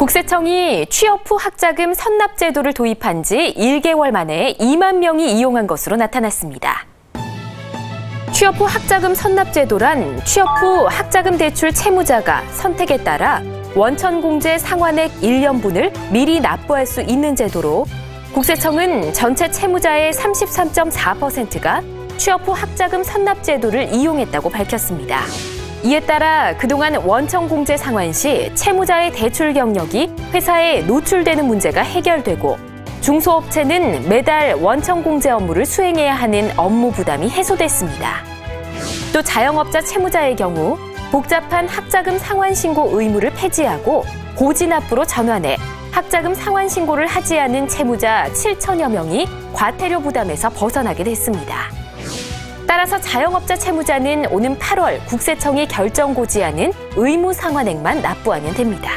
국세청이 취업 후 학자금 선납 제도를 도입한 지 1개월 만에 2만 명이 이용한 것으로 나타났습니다. 취업 후 학자금 선납 제도란 취업 후 학자금 대출 채무자가 선택에 따라 원천 공제 상환액 1년분을 미리 납부할 수 있는 제도로 국세청은 전체 채무자의 33.4%가 취업 후 학자금 선납 제도를 이용했다고 밝혔습니다. 이에 따라 그동안 원청 공제 상환 시 채무자의 대출 경력이 회사에 노출되는 문제가 해결되고 중소업체는 매달 원청 공제 업무를 수행해야 하는 업무 부담이 해소됐습니다. 또 자영업자 채무자의 경우 복잡한 학자금 상환 신고 의무를 폐지하고 고진압부로 전환해 학자금 상환 신고를 하지 않은 채무자 7천여 명이 과태료 부담에서 벗어나게 됐습니다. 따라서 자영업자 채무자는 오는 8월 국세청이 결정 고지하는 의무 상환액만 납부하면 됩니다.